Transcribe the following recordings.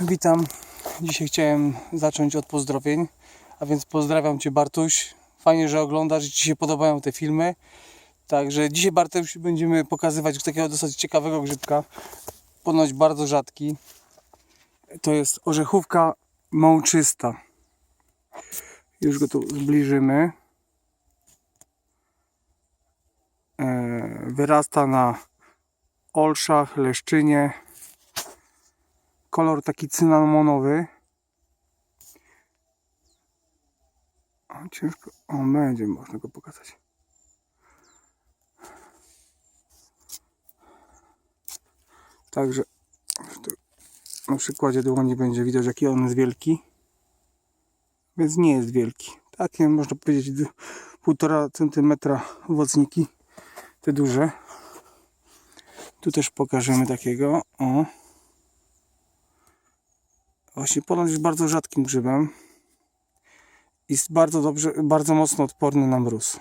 Witam. Dzisiaj chciałem zacząć od pozdrowień, a więc pozdrawiam Cię Bartuś. Fajnie, że oglądasz, że Ci się podobają te filmy. Także dzisiaj Bartuś będziemy pokazywać takiego dosyć ciekawego grzybka, ponoć bardzo rzadki. To jest orzechówka mączysta. Już go tu zbliżymy. E, Wyrasta na olszach, leszczynie. Kolor taki cynamonowy. O, ciężko. O, będzie można go pokazać. Także na przykładzie dłoni będzie widać, jaki on jest wielki. Więc nie jest wielki. Takie można powiedzieć d- półtora centymetra owocniki. Te duże. Tu też pokażemy takiego. O. Właśnie ponoć jest bardzo rzadkim grzybem. Jest bardzo dobrze, bardzo mocno odporny na mróz.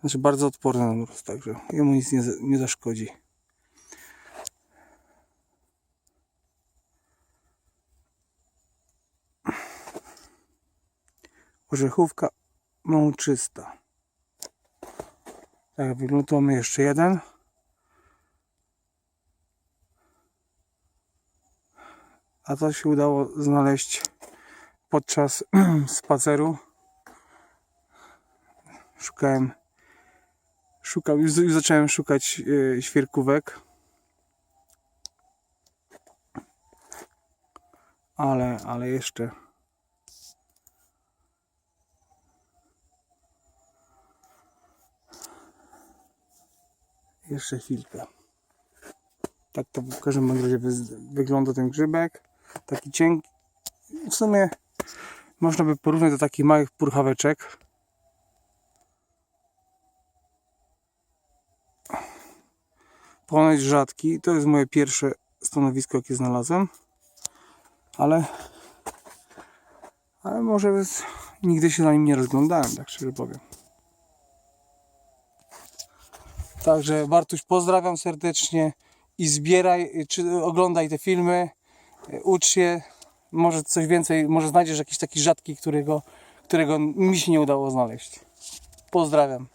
Znaczy bardzo odporny na mróz, także jemu nic nie, nie zaszkodzi. Orzechówka mączysta. Tak, wygląda mamy jeszcze jeden. A to się udało znaleźć podczas spaceru. Szukałem, szukam, już, już zacząłem szukać e, świerkówek. Ale, ale jeszcze. Jeszcze chwilkę. Tak to w każdym razie wy- wygląda ten grzybek. Taki cienki. W sumie można by porównać do takich małych purchaweczek. Ponoć rzadki. To jest moje pierwsze stanowisko, jakie znalazłem. Ale ale może z- nigdy się na nim nie rozglądałem, tak szczerze powiem. Także Bartuś pozdrawiam serdecznie i zbieraj, czy oglądaj te filmy, ucz się, może coś więcej, może znajdziesz jakiś taki rzadki, którego, którego mi się nie udało znaleźć. Pozdrawiam.